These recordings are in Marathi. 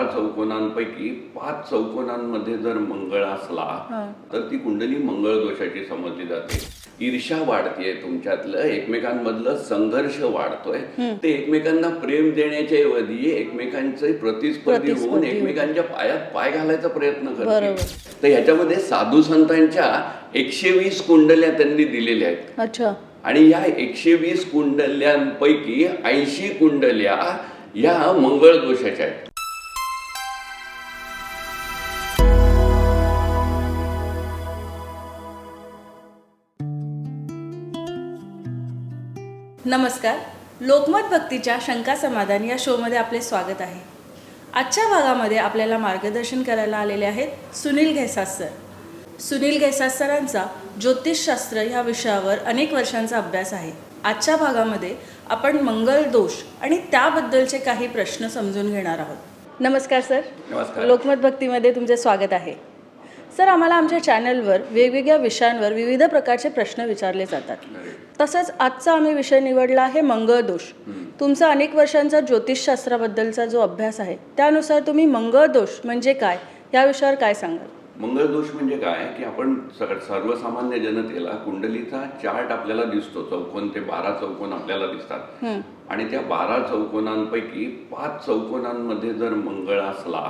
बारा चौकोनांपैकी पाच चौकोनांमध्ये जर मंगळ असला तर ती कुंडली मंगळ दोषाची समजली जाते. ईर्षा वाढतीये तुमच्यातलं एकमेकांमधलं संघर्ष वाढतोय. ते एकमेकांना प्रेम देण्याच्या ऐवजी एकमेकांचे प्रतिस्पर्धी होऊन एकमेकांच्या पायात पाय घालायचा प्रयत्न करते बरोबर. तर ह्याच्यामध्ये साधू संतांच्या एकशे वीस कुंडल्या त्यांनी दिलेल्या आहेत. अच्छा. आणि या एकशे वीस कुंडल्यांपैकी ऐंशी कुंडल्या या मंगळ दोषाच्या आहेत. नमस्कार. लोकमत भक्तीच्या शंका समाधान या शोमध्ये आपले स्वागत आहे. आजच्या भागामध्ये आपल्याला मार्गदर्शन करायला आलेले आहेत सुनील घेसास सर. सुनील घेसास सरांचा ज्योतिषशास्त्र ह्या विषयावर अनेक वर्षांचा अभ्यास आहे. आजच्या भागामध्ये आपण मंगल दोष आणि त्याबद्दलचे काही प्रश्न समजून घेणार आहोत. नमस्कार सर. नमस्कार. लोकमत भक्तीमध्ये तुमचे स्वागत आहे. सर आम्हाला आमच्या चॅनलवर वेगवेगळ्या विषयांवर विविध प्रकारचे प्रश्न विचारले जातात. तसंच आजचा आम्ही विषय निवडला आहे मंगळ दोष. तुमचा अनेक वर्षांचा ज्योतिषशास्त्राबद्दलचा जो अभ्यास आहे त्यानुसार तुम्ही मंगळ दोष म्हणजे काय? या विषयावर काय सांगाल? मंगळ दोष म्हणजे काय? की आपण सर्वसामान्य जनतेला कुंडलीचा चार्ट आपल्याला दिसतो. चौकोन ते बारा चौकोन आपल्याला दिसतात. आणि त्या बारा चौकोनांपैकी पाच चौकोनांमध्ये जर मंगळ असला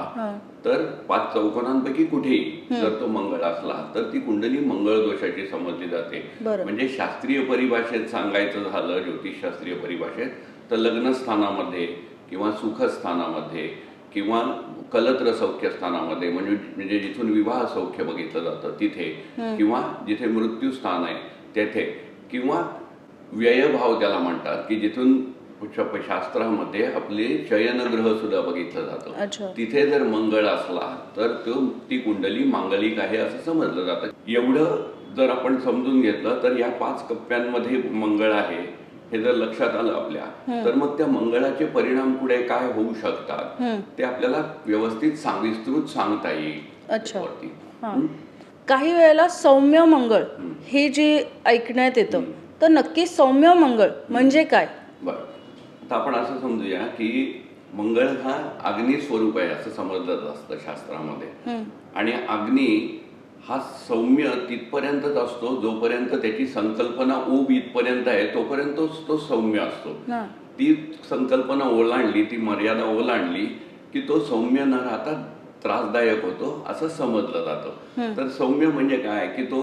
तर पाच चौकोनांपैकी कुठेही जर तो मंगळ असला तर ती कुंडली मंगळ दोषाची समजली जाते. म्हणजे शास्त्रीय परिभाषेत सांगायचं झालं ज्योतिषशास्त्रीय परिभाषेत तर लग्नस्थानामध्ये किंवा सुखस्थानामध्ये किंवा कलत्र सौख्य स्थानामध्ये म्हणजे म्हणजे जिथून विवाह सौख्य बघितलं जातं तिथे किंवा जिथे मृत्यू स्थान आहे तेथे. किंवा व्ययभाव त्याला म्हणतात की जिथून शास्त्रामध्ये आपले शयनग्रह सुद्धा बघितलं. जातं. तिथे जर मंगळ असला तर तो ती कुंडली मांगलिक आहे असं समजलं जातं. एवढं जर आपण समजून घेतलं तर या पाच कप्प्यांमध्ये मंगळ आहे. हे जर लक्षात आलं आपल्या तर मग त्या मंगळाचे परिणाम पुढे काय होऊ शकतात? ते आपल्याला व्यवस्थित विस्तृत सांगता येईल अच्छा. काही वेळेला सौम्य मंगळ हे. जे ऐकण्यात येतं तर नक्की सौम्य मंगळ म्हणजे काय? बरं. आता आपण असं समजूया की मंगळ हा अग्नी स्वरूप आहे असं समजलं असतं शास्त्रामध्ये. आणि अग्नी हा सौम्य तिथपर्यंतच असतो जोपर्यंत त्याची संकल्पना ऊब इथपर्यंत आहे तोपर्यंतच तो सौम्य असतो. ती संकल्पना ओलांडली ती मर्यादा ओलांडली की तो सौम्य न राहता त्रासदायक होतो असं समजलं जातं. तर सौम्य म्हणजे काय? की तो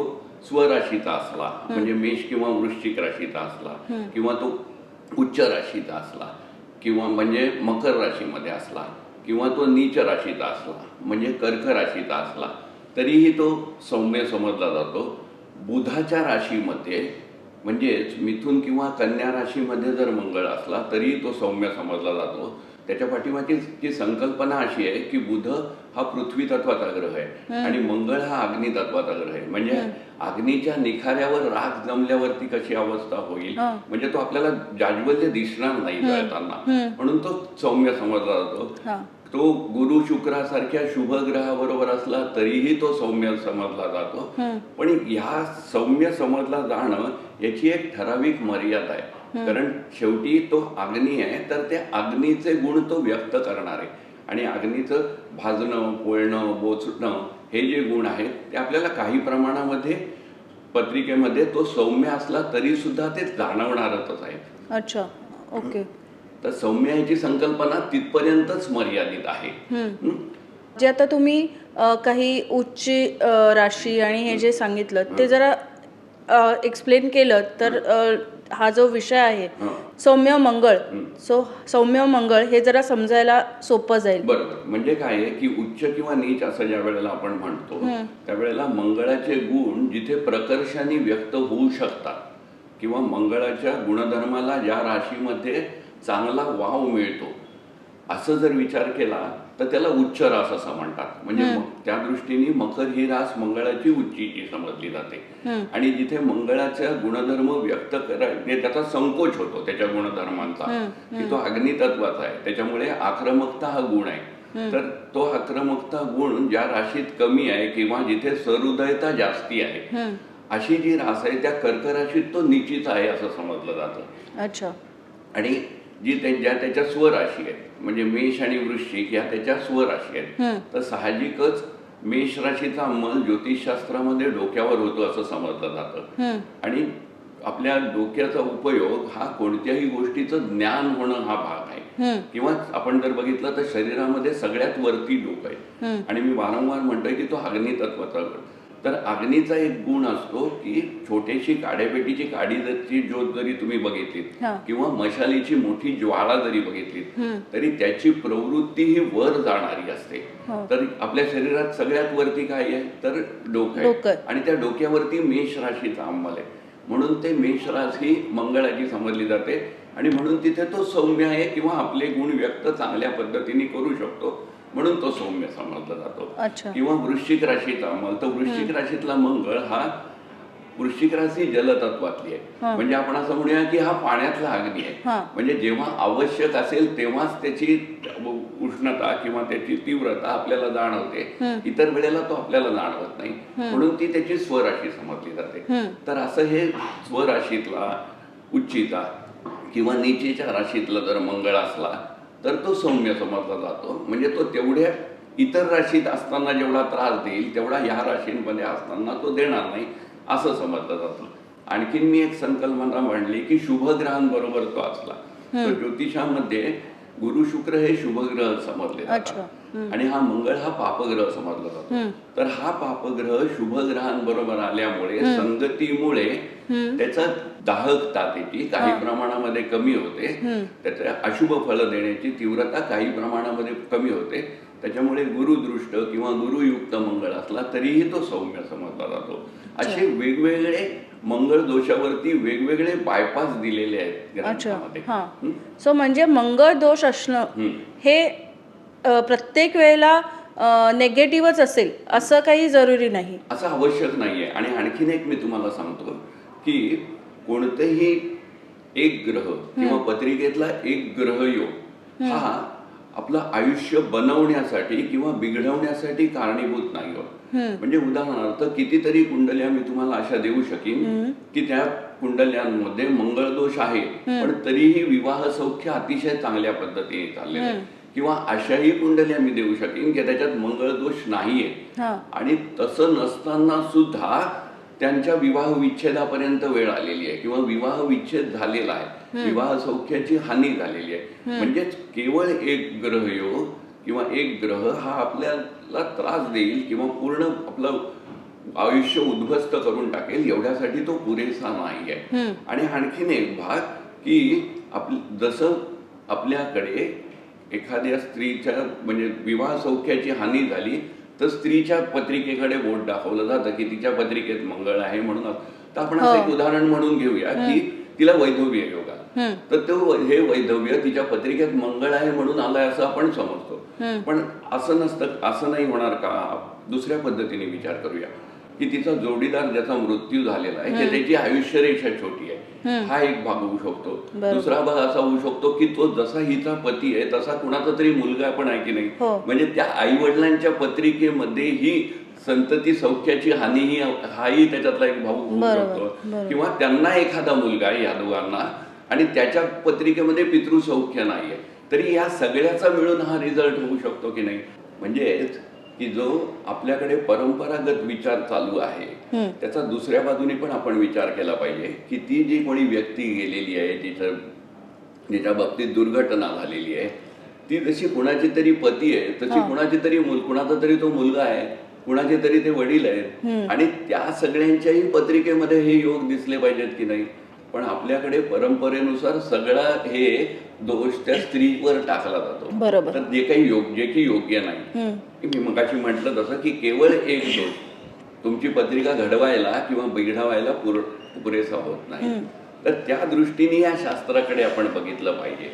स्वराशीचा असला म्हणजे मेष किंवा वृश्चिक राशीचा असला किंवा तो उच्च राशीचा असला किंवा म्हणजे मकर राशीमध्ये असला किंवा तो नीच राशीचा असला म्हणजे कर्क राशीचा असला तरीही तो सौम्य समजला जातो. बुधाच्या राशीमध्ये म्हणजेच मिथुन किंवा कन्या राशीमध्ये जर मंगळ असला तरी तो सौम्य समजला जातो. त्याच्या पाठीमागची जी संकल्पना अशी आहे की बुध हा पृथ्वी तत्वाचा ग्रह आहे आणि मंगळ हा अग्नी तत्वाचा ग्रह आहे. म्हणजे अग्नीच्या निखाऱ्यावर राख जमल्यावरती कशी अवस्था होईल? म्हणजे तो आपल्याला जाज्वल्य दिसणार नाही जळताना. म्हणून तो सौम्य समजला जातो. तो गुरु शुक्रासारख्या शुभ ग्रहाबरोबर असला तरीही तो सौम्य समजला जातो. पण ह्या सौम्य समजला जाणं याची एक ठराविक मर्यादा आहे. कारण शेवटी तो अग्नी आहे तर त्या अग्नीचे गुण तो व्यक्त करणार आहे. आणि अग्नीचं भाजणं पोळणं बोचणं हे जे गुण आहेत ते आपल्याला काही प्रमाणामध्ये पत्रिकेमध्ये तो सौम्य असला तरी सुद्धा ते जाणवणारच आहे अच्छा. ओके. तर सौम्य ह्याची संकल्पना तिथपर्यंतच मर्यादित आहे? जे आता तुम्ही अ, काही उच्च अ, राशी आणि हे जे सांगितलं ते जरा एक्सप्लेन केलं तर अ, हा जो विषय आहे हं. सौम्य मंगळ. सो सौम्य मंगळ हे जरा समजायला सोपं जाईल. बरोबर. म्हणजे काय आहे की उच्च किंवा नीच असं ज्या वेळेला आपण म्हणतो त्यावेळेला मंगळाचे गुण जिथे प्रकर्षाने व्यक्त होऊ शकतात किंवा मंगळाच्या गुणधर्माला ज्या राशीमध्ये चांगला वाव मिळतो. असं जर विचार केला तर त्याला उच्च रास असं म्हणतात. म्हणजे त्या दृष्टीने मकर ही रास मंगळाची उच्चीची समजली जाते. आणि जिथे मंगळाचा गुणधर्म व्यक्त करायचे त्याचा संकोच होतो त्याच्या गुणधर्मांचा. की तो अग्नितत्वाचा आहे. त्याच्यामुळे आक्रमकता हा गुण आहे. तर तो आक्रमकता गुण ज्या राशीत कमी आहे किंवा जिथे सहृदयता जास्ती आहे अशी जी रास आहे त्या कर्क राशीत तो निश्चित आहे असं समजलं जातं. अच्छा. आणि जी त्या ज्या त्याच्या स्वराशी आहेत. म्हणजे मेष आणि वृश्चिक ह्या त्याच्या स्वराशी आहेत. तर साहजिकच मेष राशीचा अंमल ज्योतिषशास्त्रामध्ये डोक्यावर होतो असं समजलं जातं. आणि आपल्या डोक्याचा उपयोग हा कोणत्याही गोष्टीचं ज्ञान होणं हा भाग आहे. किंवा आपण जर बघितलं तर शरीरामध्ये सगळ्यात वरती डोकं आहे. आणि मी वारंवार म्हणतोय की तो अग्नी तत्वाचा गण. तर अग्नीचा एक गुण असतो की छोटीशी काड्यापेटीची काडी ज्योत जरी तुम्ही बघितलीत हा. किंवा मशालीची मोठी ज्वाळा जरी बघितलीत तरी त्याची प्रवृत्ती ही वर जाणारी असते हो. तर आपल्या शरीरात सगळ्यात वरती काय आहे तर डोकं आहे. आणि त्या डोक्यावरती मेष राशीचा अंमल आहे म्हणून ते मेष राशी मंगळाची समजली जाते आणि म्हणून तिथे तो सौम्य आहे किंवा आपले गुण व्यक्त चांगल्या पद्धतीने करू शकतो. म्हणून तो सौम्य समजला जातो. किंवा वृश्चिक राशीचा अंमल. तर वृश्चिक राशीतला मंगळ हा वृश्चिक राशी जलतत्वातली आहे. म्हणजे आपण असं म्हणूया की हा पाण्यातला अग्नी. आहे. म्हणजे जेव्हा आवश्यक असेल तेव्हाच त्याची उष्णता किंवा त्याची तीव्रता आपल्याला जाणवते. इतर वेळेला तो आपल्याला जाणवत नाही. म्हणून ती त्याची स्वराशी समजली जाते. तर असं हे स्वराशीतला उच्चिता किंवा नीचेच्या राशीतला जर मंगळ असला तर तो सौम्य समजला जातो. म्हणजे तो तेवढ्या इतर राशीत असताना जेवढा त्रास देईल तेवढा ह्या राशींमध्ये असताना तो देणार नाही असं समजलं जातं. आणखीन मी एक संकल्पना मांडली की शुभग्रहांबरोबर तो असला. तर ज्योतिषामध्ये गुरु शुक्र हे शुभग्रह समजले जातात. आणि हा मंगळ हा पापग्रह समजला जातो. तर हा पापग्रह शुभग्रहांबरोबर आल्यामुळे संगतीमुळे त्याचा दाहकता त्याची काही प्रमाणामध्ये कमी होते. त्याच्या अशुभ फल देण्याची तीव्रता काही प्रमाणामध्ये कमी होते. त्याच्यामुळे गुरुदृष्ट किंवा गुरुयुक्त मंगळ असला तरीही तो सौम्य समजला जातो. असे वेगवेगळे मंगळ दोषावरती वेगवेगळे बायपास दिलेले आहेत? सो म्हणजे मंगळ दोष असणं हं. प्रत्येक वेळेला नेगेटिव्हच असेल असं काही जरुरी नाही. असं आवश्यक नाहीये. आणि आणखीन एक मी तुम्हाला सांगतो की कोणतेही एक ग्रह किंवा पत्रिकेतला एक ग्रह योग हा. आपलं आयुष्य बनवण्यासाठी किंवा बिघडवण्यासाठी कारणीभूत नाही म्हणजे उदाहरणार्थ कितीतरी कुंडल्या मी तुम्हाला अशा देऊ शकीन की त्या कुंडल्यांमध्ये मंगळ दोष आहे पण तरीही विवाह सौख्य अतिशय चांगल्या पद्धतीने चाललेलं आहे. किंवा अशाही कुंडल्या मी देऊ शकेन की त्याच्यात मंगळ दोष नाहीये आणि तसं नसताना सुद्धा त्यांच्या विवाह विच्छेदापर्यंत वेळ आलेली आहे. किंवा विवाह विच्छेद झालेला आहे. विवाह सौख्याची हानी झालेली आहे. म्हणजेच केवळ एक ग्रह योग किंवा एक ग्रह हा आपल्याला त्रास देईल किंवा पूर्ण आपलं आयुष्य उद्ध्वस्त करून टाकेल एवढ्यासाठी तो पुरेसा नाही आहे. आणि आणखीन एक भाग की आप जसं आपल्याकडे एखाद्या स्त्रीच्या म्हणजे विवाह सौख्याची हानी झाली तर स्त्रीच्या पत्रिकेकडे बोट दाखवलं जातं की तिच्या पत्रिकेत मंगळ आहे म्हणून. तर आपण असं एक उदाहरण म्हणून घेऊया की तिला वैधव्य योग. तर तो हे वैधव्य तिच्या पत्रिकेत मंगळ आहे म्हणून आलंय असं आपण समजतो. पण असं नसतं असं नाही होणार का? दुसऱ्या पद्धतीने विचार करूया. की तिचा जोडीदार ज्याचा मृत्यू झालेला आहे की त्याची आयुष्य रेषा छोटी आहे हा एक भाग होऊ शकतो. दुसरा भाग असा होऊ शकतो की तो जसा हिचा पती आहे तसा कुणाचा तरी मुलगा पण आहे की नाही. हो. म्हणजे त्या आई वडिलांच्या पत्रिकेमध्ये ही संतती सौख्याची हानी ही हाही त्याच्यातला एक भाऊ होऊ शकतो. किंवा त्यांना एखादा मुलगा आहे या दोघांना आणि त्याच्या पत्रिकेमध्ये पितृसौख्य नाहीये तरी या सगळ्याचा मिळून हा रिझल्ट होऊ शकतो की नाही? म्हणजेच की जो आपल्याकडे परंपरागत विचार चालू आहे त्याचा दुसऱ्या बाजूने पण आपण विचार केला पाहिजे. की ती जी कोणी व्यक्ती गेलेली आहे जिचं जिच्या बाबतीत दुर्घटना झालेली आहे ती जशी कुणाची तरी पती आहे तशी कुणाची तरी मुल कुणाचा तरी तो मुलगा आहे कुणाचे तरी ते वडील आहेत. आणि त्या सगळ्यांच्याही पत्रिकेमध्ये हे योग दिसले पाहिजेत की नाही? पण आपल्याकडे परंपरेनुसार सगळा हे दोष त्या स्त्रीवर टाकला जातो. बरोबर. तर जे काही योग जे की योग्य नाही. मी मगाशी म्हटलं तसं की केवळ एक दोष. तुमची पत्रिका घडवायला किंवा बिघडवायला पुर पुरेसा होत नाही. तर त्या दृष्टीने या शास्त्राकडे आपण बघितलं पाहिजे.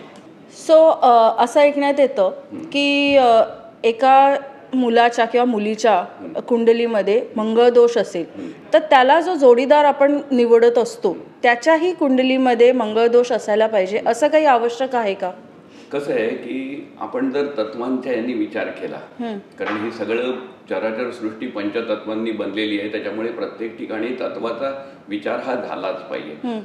सो असं ऐकण्यात येतं की एका मुलाच्या किंवा मुलीच्या कुंडलीमध्ये मंगळ दोष असेल तर त्याला जो जोडीदार आपण निवडत असतो त्याच्याही कुंडलीमध्ये मंगळ दोष असायला पाहिजे असं काही आवश्यक आहे का? कसं आहे की आपण जर तत्वांच्या यांनी विचार केला कारण हे सगळं चराचर सृष्टी पंचतत्वांनी बनलेली आहे त्याच्यामुळे प्रत्येक ठिकाणी तत्वाचा विचार हा झालाच पाहिजे.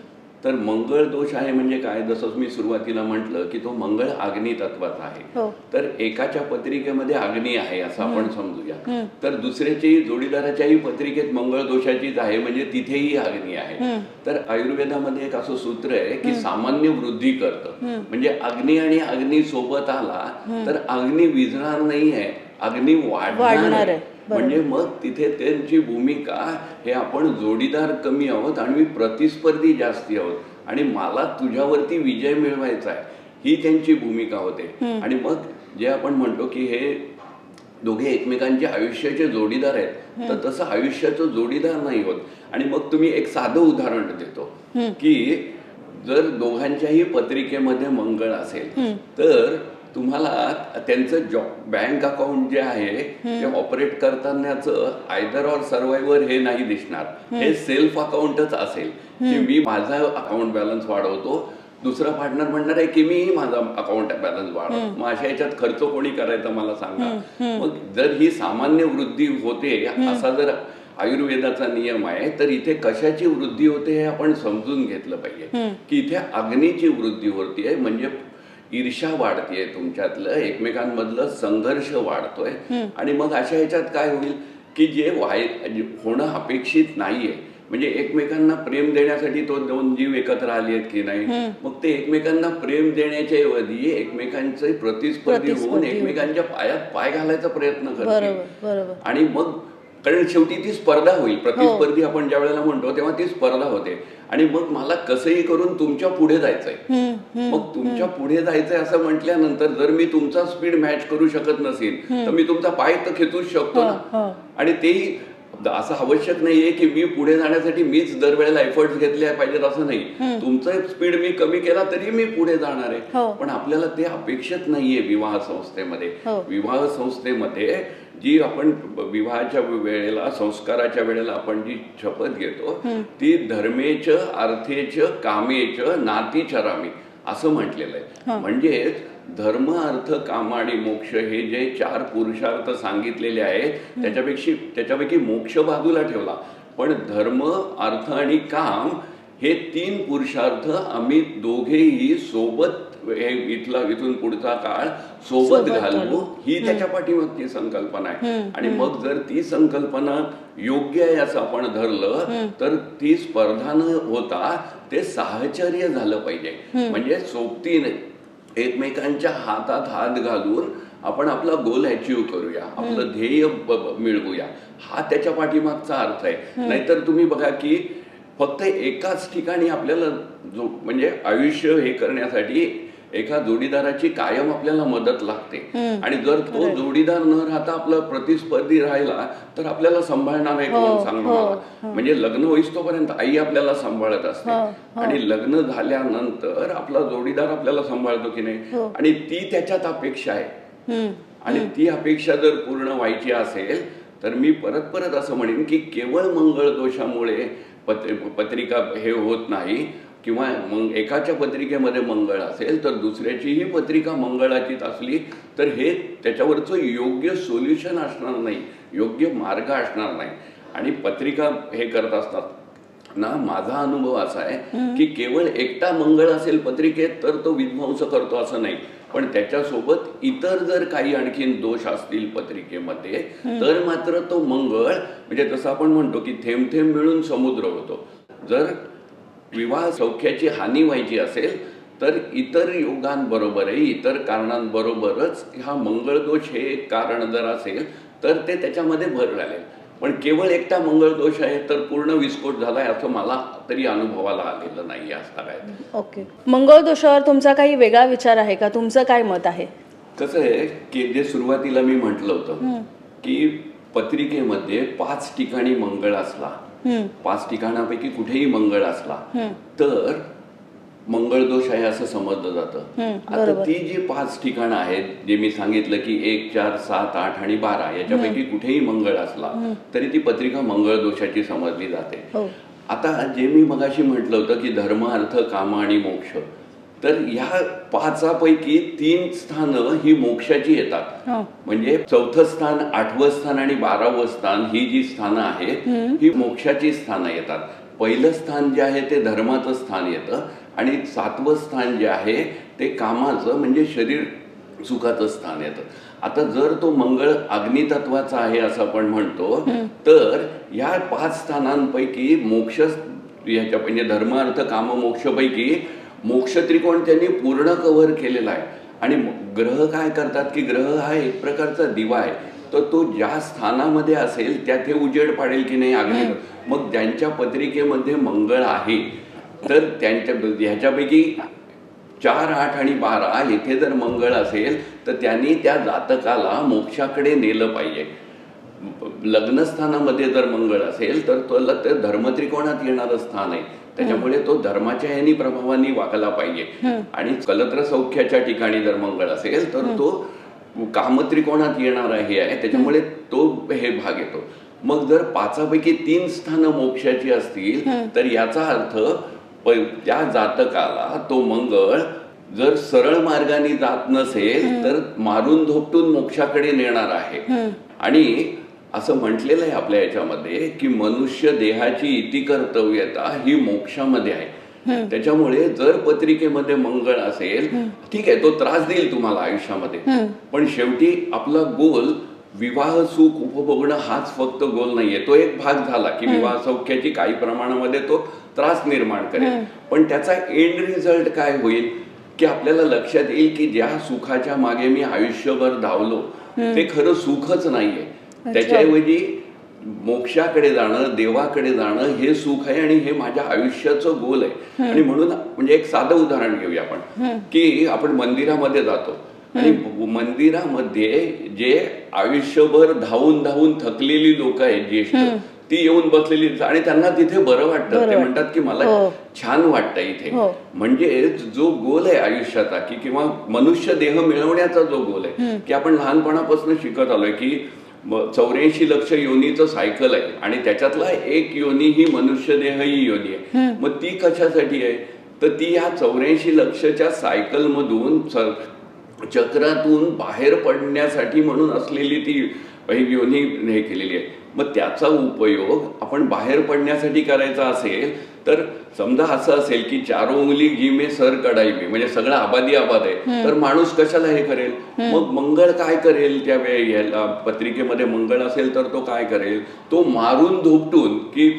तर मंगळ दोष आहे म्हणजे काय? जसं मी सुरुवातीला म्हटलं की तो मंगळ अग्नी तत्वाचा आहे. हो. तर एकाच्या पत्रिकेमध्ये अग्नी आहे असं आपण समजूया. तर दुसऱ्याच्याही जोडीदाराच्याही पत्रिकेत मंगळ दोषाचीच आहे म्हणजे तिथेही अग्नी आहे. तर आयुर्वेदामध्ये एक असं सूत्र आहे की सामान्य वृद्धी करतं. म्हणजे अग्नी आणि अग्नी सोबत आला तर अग्नी विझणार नाही आहे अग्नी वाढणार वाढणार आहे. म्हणजे मग तिथे त्यांची भूमिका हे आपण जोडीदार कमी आहोत आणि मी प्रतिस्पर्धी जास्ती आहोत. आणि मला तुझ्यावरती विजय मिळवायचा आहे ही त्यांची भूमिका होते. आणि मग जे आपण म्हणतो की हे दोघे एकमेकांचे आयुष्याचे जोडीदार आहेत तर तसं आयुष्याचं जोडीदार नाही होत. आणि मग तुम्ही एक साधं उदाहरण देतो की जर दोघांच्याही पत्रिकेमध्ये मंगळ असेल तर तुम्हाला त्यांचं जॉब बँक अकाउंट जे आहे ते ऑपरेट करतानाचं आयदर ऑर सर्वायवर हे नाही दिसणार. हे सेल्फ अकाउंटच असेल. की मी माझा अकाउंट बॅलन्स वाढवतो दुसरा पार्टनर म्हणणार आहे की मीही माझा अकाउंट बॅलन्स वाढवतो. मग अशा याच्यात खर्च कोणी करायचा मला सांगा. मग जर ही सामान्य वृद्धी होते असा जर आयुर्वेदाचा नियम आहे तर इथे कशाची वृद्धी होते हे आपण समजून घेतलं पाहिजे. की इथे अग्नीची वृद्धी होतीये म्हणजे ईर्षा वाढतीये तुमच्यातलं एकमेकांमधलं संघर्ष वाढतोय. आणि मग अशा ह्याच्यात काय होईल की जे जे होणं अपेक्षित नाहीये. म्हणजे एकमेकांना प्रेम देण्यासाठी तो दोन जीव एकत्र आले आहेत की नाही? मग ते एकमेकांना प्रेम देण्याच्या ऐवजी एकमेकांचे प्रतिस्पर्धी होऊन एकमेकांच्या पायात पाय घालायचा प्रयत्न बरोबर. आणि मग कारण शेवटी ती स्पर्धा होईल. प्रतिस्पर्धी आपण ज्या वेळेला म्हणतो तेव्हा ती स्पर्धा होते. आणि मग मला कसंही करून तुमच्यापुढे जायचंय. मग तुमच्यापुढे जायचंय असं म्हटल्यानंतर जर मी तुमचा स्पीड मॅच करू शकत नसेल तर मी तुमचा पाय तर खेचूच शकतो ना. आणि तेही असं आवश्यक नाहीये की मी पुढे जाण्यासाठी मीच दरवेळेला एफर्ट्स घेतले पाहिजेत असं नाही. तुमचं स्पीड मी कमी केला तरी मी पुढे जाणार आहे. हो. पण आपल्याला ते अपेक्षित नाहीये विवाह संस्थेमध्ये. हो. विवाह संस्थेमध्ये जी आपण विवाहाच्या वेळेला संस्काराच्या वेळेला आपण जी शपथ घेतो ती धर्मेच अर्थेच कामेच नाती चरामी असं म्हटलेलं आहे. म्हणजेच धर्म अर्थ काम आणि मोक्ष हे जे चार पुरुषार्थ सांगितलेले आहेत त्याच्यापेक्षा त्याच्यापैकी मोक्ष बाजूला ठेवला. पण धर्म अर्थ आणि काम हे तीन पुरुषार्थ आम्ही दोघेही सोबत हे इथला इथून पुढचा काळ सोबत सोबत घालू घालू. ही त्याच्या पाठीमागची संकल्पना आहे. आणि मग जर ती संकल्पना योग्य आहे असं आपण धरलं तर ती स्पर्धा न होता ते साहचर्य झालं पाहिजे. म्हणजे सोबतीने एकमेकांच्या हातात हात घालून आपण आपला गोल अचीव करूया आपलं ध्येय मिळवूया. हा त्याच्या पाठीमागचा अर्थ आहे. नाहीतर तुम्ही बघा की फक्त एकाच ठिकाणी आपल्याला जो म्हणजे आयुष्य हे करण्यासाठी एका जोडीदाराची कायम आपल्याला मदत लागते. आणि जर तो जोडीदार न राहता आपला प्रतिस्पर्धी राहिला तर आपल्याला सांभाळणार आहे कोण सांगा मला. म्हणजे लग्न होईस तोपर्यंत आई आपल्याला सांभाळत असते. आणि लग्न झाल्यानंतर आपला जोडीदार आपल्याला सांभाळतो की नाही? आणि ती त्याच्यात अपेक्षा आहे. आणि ती अपेक्षा जर पूर्ण व्हायची असेल तर मी परत परत असं म्हणेन की केवळ मंगळ दोषामुळे पत्र पत्रिका हे होत नाही. किंवा मग एकाच्या पत्रिकेमध्ये मंगळ असेल तर दुसऱ्याचीही पत्रिका मंगळाचीच असली तर हे त्याच्यावरचं योग्य सोल्युशन असणार नाही योग्य मार्ग असणार नाही. आणि पत्रिका हे करत असतात. ना माझा अनुभव असा आहे की केवळ एकटा मंगळ असेल पत्रिकेत तर तो विध्वंस करतो असं नाही. पण त्याच्यासोबत इतर जर काही आणखीन दोष असतील पत्रिकेमध्ये तर मात्र तो मंगळ म्हणजे जसं आपण म्हणतो की थेंब थेंब मिळून समुद्र होतो. जर विवाह सौख्याची हानी व्हायची असेल तर इतर योगांबरोबरही इतर कारणांबरोबरच हा मंगळदोष हे एक कारण जर असेल तर ते त्याच्यामध्ये भर घालेल. पण केवळ एकटा मंगळदोष आहे तर पूर्ण विस्फोट झालाय असं मला तरी अनुभवाला आलेलं नाही काय ओके. मंगळ दोषावर तुमचा काही वेगळा विचार आहे का? तुमचं काय मत आहे? कसं आहे की जे सुरुवातीला मी म्हटलं होतं की पत्रिकेमध्ये पाच ठिकाणी मंगळ असला पाच ठिकाणापैकी कुठेही मंगळ असला तर मंगळ दोष आहे असं समजलं जातं. आता ती जी पाच ठिकाणं आहेत जे मी सांगितलं की एक चार सात आठ आणि बारा याच्यापैकी कुठेही मंगळ असला तरी ती पत्रिका मंगळ दोषाची समजली जाते. हो. आता जे मी मगाशी म्हटलं होतं की धर्म अर्थ काम आणि मोक्ष तर ह्या पाचापैकी तीन स्थानं ही मोक्षाची येतात. हो. म्हणजे चौथं स्थान आठवं स्थान आणि बारावं स्थान ही जी स्थानं आहेत ही मोक्षाची स्थानं येतात. पहिलं स्थान जे आहे ते धर्माचं स्थान येतं आणि सातवं स्थान जे आहे ते कामाचं म्हणजे शरीर सुखाचं स्थान येतं. आता जर तो मंगळ अग्नितत्वाचा आहे असं आपण म्हणतो तर या पाच स्थानांपैकी मोक्ष ह्याच्या म्हणजे धर्म अर्थ काम मोक्षपैकी मोक्ष त्रिकोण त्यांनी पूर्ण कव्हर केलेला आहे. आणि ग्रह काय करतात की ग्रह हा एक प्रकारचा दिवा आहे. तर तो ज्या स्थानामध्ये असेल त्या ते उजेड पाडेल की नाही अग्नी मग ज्यांच्या पत्रिकेमध्ये मंगळ आहे. तर त्यांच्या ह्याच्यापैकी चार आठ आणि बारा येथे जर मंगळ असेल तर त्यांनी त्या जातकाला मोक्षाकडे नेलं पाहिजे. लग्नस्थानामध्ये जर मंगळ असेल तर तो ल- ते धर्मत्रिकोणात येणारं स्थान आहे. त्याच्यामुळे तो धर्माच्या ह्यानी प्रभावानी वागला पाहिजे. आणि कलत्र सौख्याच्या ठिकाणी जर मंगळ असेल तर तो कामत्रिकोणात येणारा हे आहे. त्याच्यामुळे तो हे भाग येतो. मग जर पाचापैकी तीन स्थानं मोक्षाची असतील तर याचा अर्थ त्या जातकाला तो मंगळ जर सरळ मार्गाने जात नसेल तर मारून धोपटून मोक्षाकडे नेणार आहे. आणि असं म्हटलेलं आहे आपल्या याच्यामध्ये की मनुष्य देहाची इति कर्तव्यता ही मोक्षामध्ये आहे. त्याच्यामुळे जर पत्रिकेमध्ये मंगळ असेल ठीक आहे तो त्रास देईल तुम्हाला आयुष्यामध्ये. पण शेवटी आपला गोल विवाह सुख उपभोगणं हाच फक्त गोल नाहीये. तो एक भाग झाला की विवाह सौख्याची काही प्रमाणामध्ये तो त्रास निर्माण करेल. पण त्याचा एंड रिझल्ट काय होईल? की आपल्याला लक्षात येईल की ज्या सुखाच्या मागे मी आयुष्यभर धावलो ते खरं सुखच नाहीये. त्याच्याऐवजी मोक्षाकडे जाणं देवाकडे जाणं हे सुख आहे आणि हे माझ्या आयुष्याचं गोल आहे. आणि म्हणून म्हणजे एक साधं उदाहरण घेऊया आपण. की आपण मंदिरामध्ये जातो आणि मंदिरामध्ये जे आयुष्यभर धावून धावून थकलेली लोक आहेत ज्येष्ठ ती येऊन बसलेली आणि त्यांना तिथे बरं वाटतं. ते म्हणतात की मला हो. छान वाटतं इथे. म्हणजे जो गोल आहे आयुष्याचा की किंवा मनुष्य देह मिळवण्याचा जो गोल आहे की आपण लहानपणापासून शिकत आलोय की चौऱ्याऐंशी लक्ष योनीचं सायकल आहे आणि त्याच्यातला एक योनी ही मनुष्य देह ही योनी आहे. मग ती कशासाठी आहे? तर ती या चौऱ्याऐंशी लक्षच्या सायकल मधून चक्रातून बाहेर पडण्यासाठी म्हणून असलेली ती योनी हे केलेली आहे. मग त्याचा उपयोग आपण बाहेर पडण्यासाठी करायचा असेल तर समजा असं असेल की चारो उंगली घी मे सर कडाई मे म्हणजे सगळं आबादी आबाद आहे तर माणूस कशाला हे करेल? मग मंगळ काय करेल त्यावेळी याला पत्रिकेमध्ये मंगळ असेल तर तो काय करेल? तो मारून धोपटून की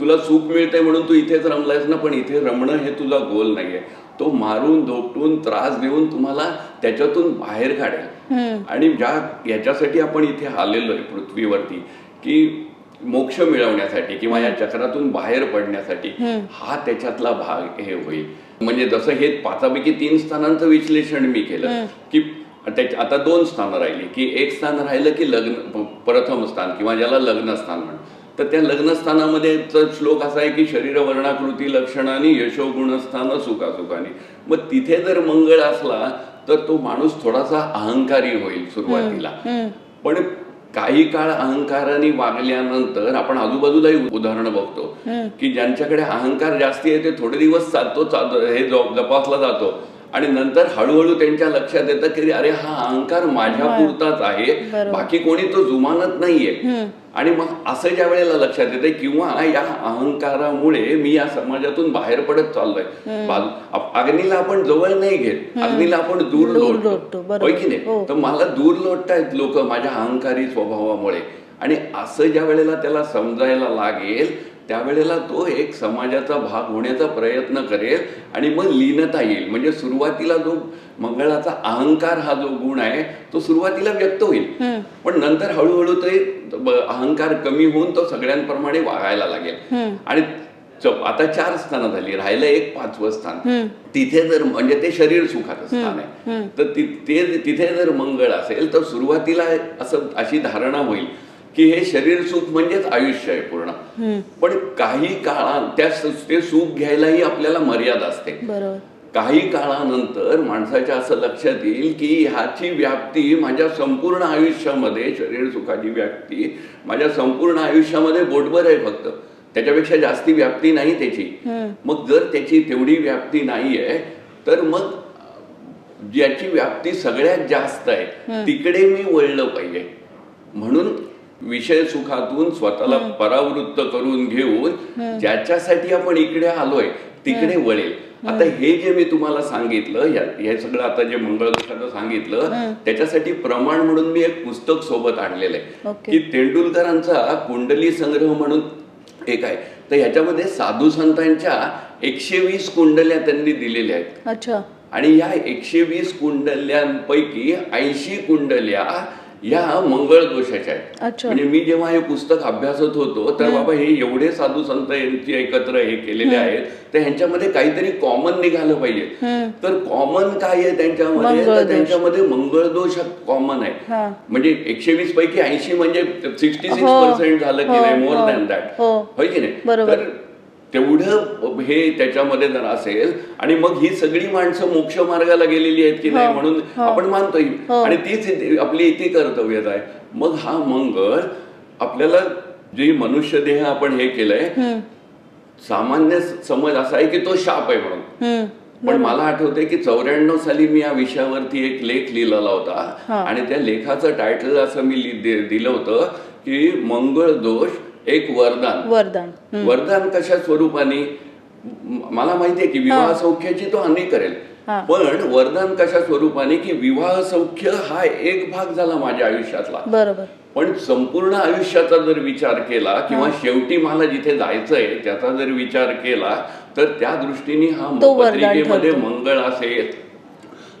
तुला सुख मिळतंय म्हणून तू इथेच रमलायस ना पण इथे रमणं हे तुझा गोल नाहीये. तो मारून धोपटून त्रास देऊन तुम्हाला त्याच्यातून बाहेर काढेल. आणि ज्या याच्यासाठी आपण इथे आलेलो आहे पृथ्वीवरती की मोक्ष मिळवण्यासाठी किंवा या चक्रातून बाहेर पडण्यासाठी हा त्याच्यातला भाग हे होईल. म्हणजे जसं हे पाचापैकी तीन स्थानांचं विश्लेषण मी केलं की त्याच्या- आता दोन स्थानं राहिली की एक स्थान राहिलं की लग्न प्रथम स्थान किंवा ज्याला लग्न स्थान म्हण तर त्या लग्नस्थानामध्ये श्लोक असा आहे की शरीर वर्णाकृती लक्षणाने यशो गुणस्थान सुखासुखाने. मग तिथे जर मंगळ असला तर तो माणूस थोडासा अहंकारी होईल सुरुवातीला. पण काही काळ अहंकाराने वागल्यानंतर आपण आजूबाजूलाही उदाहरणं बघतो. की ज्यांच्याकडे अहंकार जास्ती आहे ते थोडे दिवस चालतो चालतो हे जप- जपासला जातो. आणि नंतर हळूहळू त्यांच्या लक्षात येतं की अरे हा अहंकार माझ्या पुरताच आहे. बाकी कोणी तो जुमानत नाहीये. आणि मग असं ज्या वेळेला लक्षात येते किंवा या अहंकारामुळे मी या समाजातून बाहेर पडत चाललोय. अग्नीला आपण जवळ नाही घेत. अग्नीला आपण दूर लोटतो. की नाही? हो. तर मला दूर लोटतायत लोक माझ्या अहंकारी स्वभावामुळे. आणि असं ज्या वेळेला त्याला समजायला लागेल त्यावेळेला तो एक समाजाचा भाग होण्याचा प्रयत्न करेल आणि मग लीनता येईल. म्हणजे सुरुवातीला जो मंगळाचा अहंकार हा जो गुण आहे तो सुरुवातीला व्यक्त होईल. पण नंतर हळूहळू ते अहंकार कमी होऊन तो सगळ्यांप्रमाणे वागायला लागेल. आणि आता चार स्थानं झाली. राहिलं एक पाचवं स्थान. तिथे जर म्हणजे ते शरीर सुखाचं स्थान आहे. तर ति- ते तिथे जर मंगळ असेल तर सुरुवातीला असं अशी धारणा होईल. की हे शरीर सुख म्हणजेच आयुष्य आहे पूर्ण. पण काही काळात त्या ते सुख घ्यायलाही आपल्याला मर्यादा असते. काही काळानंतर माणसाच्या असं लक्षात येईल की ह्याची व्याप्ती माझ्या संपूर्ण आयुष्यामध्ये शरीर सुखाची व्याप्ती माझ्या संपूर्ण आयुष्यामध्ये बोटभर आहे फक्त. त्याच्यापेक्षा जास्ती व्याप्ती नाही त्याची. मग जर त्याची तेवढी व्याप्ती नाही आहे तर मग ज्याची व्याप्ती सगळ्यात जास्त आहे तिकडे मी वळलं पाहिजे. म्हणून विषय सुखातून स्वतःला परावृत्त करून घेऊन ज्याच्यासाठी आपण इकडे आलोय तिकडे वळेल. आता हे जे मी तुम्हाला सांगितलं हे सगळं आता जे मंगळदोषाचं सांगितलं त्याच्यासाठी प्रमाण म्हणून मी एक पुस्तक सोबत आणलेलं आहे. की तेंडुलकरांचा कुंडली संग्रह म्हणून एक आहे. तर ह्याच्यामध्ये साधू संतांच्या एकशे वीस कुंडल्या त्यांनी दिलेल्या आहेत. अच्छा. आणि या एकशे वीस कुंडल्यांपैकी ऐंशी कुंडल्या या मंगळ दोषाच्या आहेत अच्छा. म्हणजे मी जेव्हा हे पुस्तक अभ्यासत होतो तर बाबा हे एवढे साधू संत यांची एकत्र हे केलेले आहेत तर ह्यांच्यामध्ये काहीतरी कॉमन निघालं पाहिजे तर कॉमन काय आहे त्यांच्यामध्ये मंगळ तर दोष. त्यांच्यामध्ये मंगळ दोष कॉमन आहे हा. म्हणजे एकशे वीस पैकी ऐंशी म्हणजे सिक्स्टी सिक्स हो. पर्सेंट झालं की हो, नाही मोर हो, दॅन दॅट हो. होय की नाही बरोबर. तर तेवढं हे त्याच्यामध्ये जर असेल. आणि मग ही सगळी माणसं मोक्ष मार्गाला गेलेली आहेत की नाही हो, म्हणून हो. आपण मानतोय. हो. आणि तीच आपली इथे कर्तव्यता आहे. मग हा मंगळ आपल्याला जे मनुष्य देह आपण हे केलंय सामान्य समज असा आहे की तो शाप आहे म्हणून. पण मला आठवतंय की चौऱ्याण्णव साली मी या विषयावरती एक लेख लिहिलेला होता. आणि त्या लेखाचं टायटल असं मी दिलं होतं की मंगळ दोष एक वरदान. वरदान. हम्म, वरदान कशा स्वरूपाने? म- मला माहितीये की विवाह सौख्याची तो हानी करेल. हा. पण वरदान कशा स्वरूपाने की विवाह सौख्य हा एक भाग झाला माझ्या आयुष्यातला. बरोबर. पण संपूर्ण आयुष्याचा जर विचार केला किंवा शेवटी मला जिथे जायचंय त्याचा जर विचार केला तर त्या दृष्टीने हा तो वरदान पत्रिकेमध्ये ठरतो. मंगळ असेल.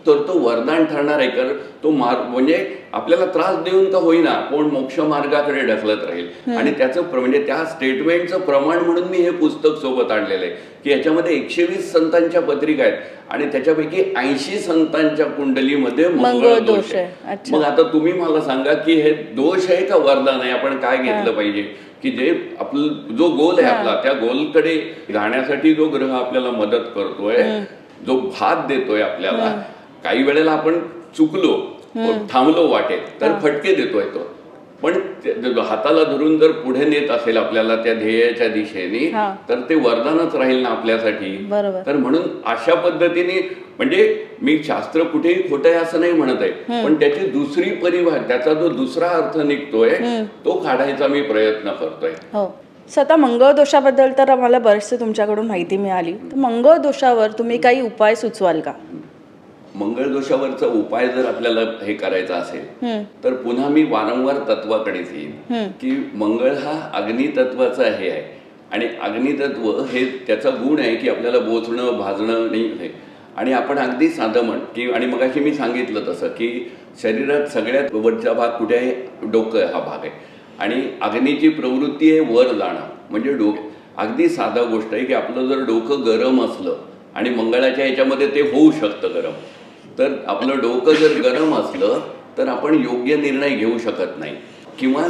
तर तो वरदान ठरणार आहे कर तो मार्ग म्हणजे आपल्याला त्रास देऊन का होईना कोण मोक्ष मार्गाकडे ढकलत राहील. आणि त्याचं म्हणजे त्या स्टेटमेंटचं प्रमाण म्हणून मी हे पुस्तक सोबत आणलेलं आहे की याच्यामध्ये एकशे वीस संतांच्या पत्रिका आहेत आणि त्याच्यापैकी ऐंशी संतांच्या कुंडलीमध्ये मंगळ दोष आहे. मग आता तुम्ही मला सांगा की हे दोष आहे का वरदान आहे? आपण काय घेतलं पाहिजे? की जे आपलं जो गोल आहे आपला त्या गोलकडे जाण्यासाठी जो ग्रह आपल्याला मदत करतोय जो भात देतोय आपल्याला काही वेळेला आपण चुकलो थांबलो वाटेत तर फटके देतोय तो. पण हाताला धरून जर पुढे नेत असेल आपल्याला त्या ध्येयाच्या दिशेने. तर ते वरदानच राहील ना आपल्यासाठी. बरोबर. तर म्हणून अशा पद्धतीने म्हणजे मी शास्त्र कुठेही खोटं आहे असं नाही म्हणत आहे. पण त्याची दुसरी परिभाषा त्याचा जो दुसरा अर्थ निघतोय तो काढायचा मी प्रयत्न करतोय. हो. स्वतः मंगळ दोषाबद्दल तर मला बरेचसे तुमच्याकडून माहिती मिळाली. तर मंगळ दोषावर तुम्ही काही उपाय सुचवाल का? मंगळ दोषावरचा उपाय जर आपल्याला हे करायचा असेल तर पुन्हा मी वारंवार तत्वाकडेच येईन. की मंगळ हा अग्नितत्वाचा हे आहे. आणि अग्नितत्व हे त्याचा गुण आहे की आपल्याला बोचणं भाजणं नाही हे. आणि आपण अगदी साधं म्हण की आणि मगाशी मी सांगितलं तसं की शरीरात सगळ्यात वरचा भाग कुठे आहे डोकं हा भाग आहे. आणि अग्नीची प्रवृत्ती आहे वर जाणं. म्हणजे डोक अगदी साधा गोष्ट आहे की आपलं जर डोकं गरम असलं आणि मंगळाच्या ह्याच्यामध्ये ते होऊ शकतं गरम. तर आपलं डोकं जर गरम असलं तर आपण योग्य निर्णय घेऊ शकत नाही. किंवा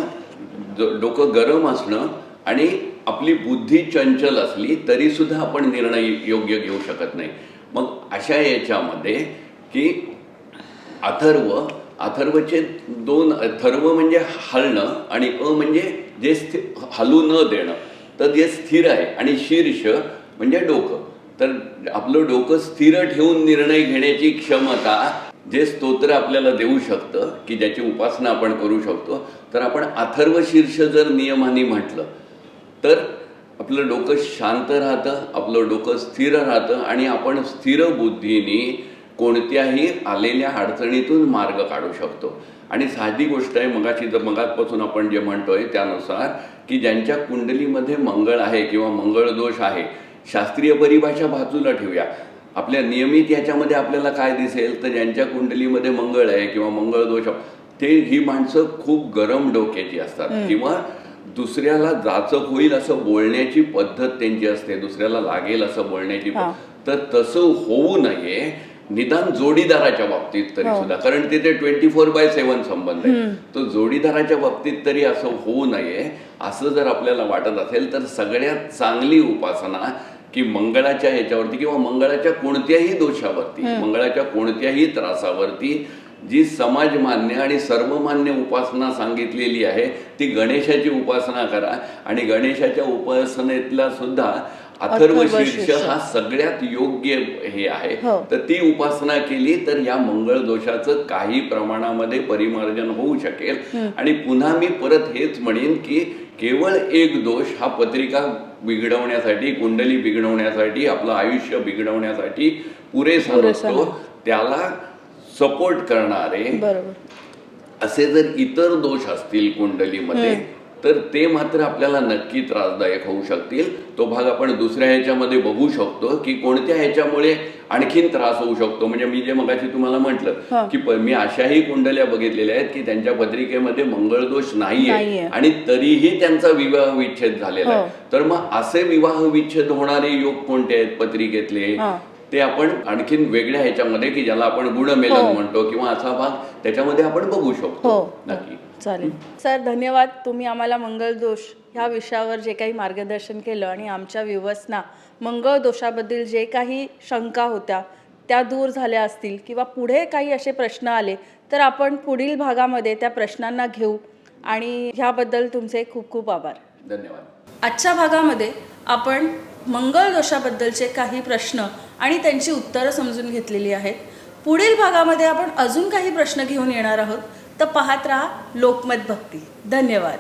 डोकं गरम असणं आणि आपली बुद्धी चंचल असली तरी सुद्धा आपण निर्णय योग्य घेऊ शकत नाही. मग अशा याच्यामध्ये की अथर्व अथर्वचे दोन थर्व म्हणजे हलणं आणि अ म्हणजे जे स्थि हलू न देणं. तर जे स्थिर आहे आणि शीर्ष म्हणजे डोकं. तर आपलं डोकं स्थिर ठेवून निर्णय घेण्याची क्षमता जे स्तोत्र आपल्याला देऊ शकतं की ज्याची उपासना आपण करू शकतो तर आपण अथर्व शीर्ष जर नियमाने म्हटलं तर आपलं डोकं शांत राहतं आपलं डोकं स्थिर राहतं आणि आपण स्थिर बुद्धीने कोणत्याही आलेल्या अडचणीतून मार्ग काढू शकतो. आणि साधी गोष्ट आहे मगाशी तर मगातपासून आपण जे म्हणतोय त्यानुसार की ज्यांच्या कुंडलीमध्ये मंगळ आहे किंवा मंगळ दोष आहे शास्त्रीय परिभाषा बाजूला ठेवूया. आपल्या नियमित याच्यामध्ये आपल्याला काय दिसेल? तर ज्यांच्या कुंडलीमध्ये मंगळ आहे किंवा मंगळ दोष ते ही माणसं खूप गरम डोक्याची असतात. किंवा दुसऱ्याला जाचक होईल असं बोलण्याची पद्धत त्यांची असते. दुसऱ्याला लागेल असं बोलण्याची तर तसं होऊ नये. निदान जोडीदाराच्या बाबतीत तरी हो. सुद्धा. कारण तिथे ट्वेंटी फोर बाय सेव्हन संबंध आहे. तो जोडीदाराच्या बाबतीत तरी असं होऊ नये. असं जर आपल्याला वाटत असेल तर सगळ्यात चांगली उपासना की मंगळाच्या ह्याच्यावरती किंवा मंगळाच्या कोणत्याही दोषावरती मंगळाच्या कोणत्याही त्रासावरती जी समाजमान्य आणि सर्वमान्य उपासना सांगितलेली आहे ती गणेशाची उपासना करा. आणि गणेशाच्या उपासनेतला सुद्धा अथर्वशीर्ष अथर्वशीर्ष. हा सगळ्यात योग्य हे आहे. हो. तर ती उपासना केली तर या मंगळ दोषाचं काही प्रमाणामध्ये परिमार्जन होऊ शकेल. आणि पुन्हा मी परत हेच म्हणेन की केवळ एक दोष हा पत्रिका बिघडवण्यासाठी कुंडली बिघडवण्यासाठी आपलं आयुष्य बिघडवण्यासाठी पुरेसा नसतो. त्याला सपोर्ट करणारे असे जर इतर दोष असतील कुंडलीमध्ये तर ते मात्र आपल्याला नक्की त्रासदायक होऊ शकतील तो भाग आपण दुसऱ्या ह्याच्यामध्ये बघू शकतो की कोणत्या ह्याच्यामुळे आणखीन त्रास होऊ शकतो म्हणजे मी जे मगाशी तुम्हाला म्हटलं की मी अशाही कुंडल्या बघितलेल्या आहेत की त्यांच्या पत्रिकेमध्ये मंगळ दोष नाहीये. आणि तरीही त्यांचा विवाह विच्छेद झालेला हो. आहे तर मग असे विवाह विच्छेद होणारे योग कोणते आहेत पत्रिकेतले हा. ते आपण आणखीन वेगळ्या ह्याच्यामध्ये की ज्याला आपण गुणमेलन हो. म्हणतो किंवा असा भाग त्याच्यामध्ये आपण बघू शकतो. हो. नक्की. चालेल. सर धन्यवाद. तुम्ही आम्हाला मंगळ दोष ह्या विषयावर जे काही मार्गदर्शन केलं आणि आमच्या व्ह्युअर्सना मंगळ दोषाबद्दल जे काही शंका होत्या त्या दूर झाल्या असतील किंवा पुढे काही असे प्रश्न आले तर आपण पुढील भागामध्ये त्या प्रश्नांना घेऊ. आणि ह्याबद्दल तुमचे खूप खूप आभार. धन्यवाद. आजच्या भागामध्ये आपण मंगळ दोषाबद्दलचे काही प्रश्न आणि त्यांची उत्तरं समजून घेतलेली आहेत. पुढील भागामध्ये आपण अजून काही प्रश्न घेऊन येणार आहोत. तर पाहत राहा लोकमत भक्ती. धन्यवाद.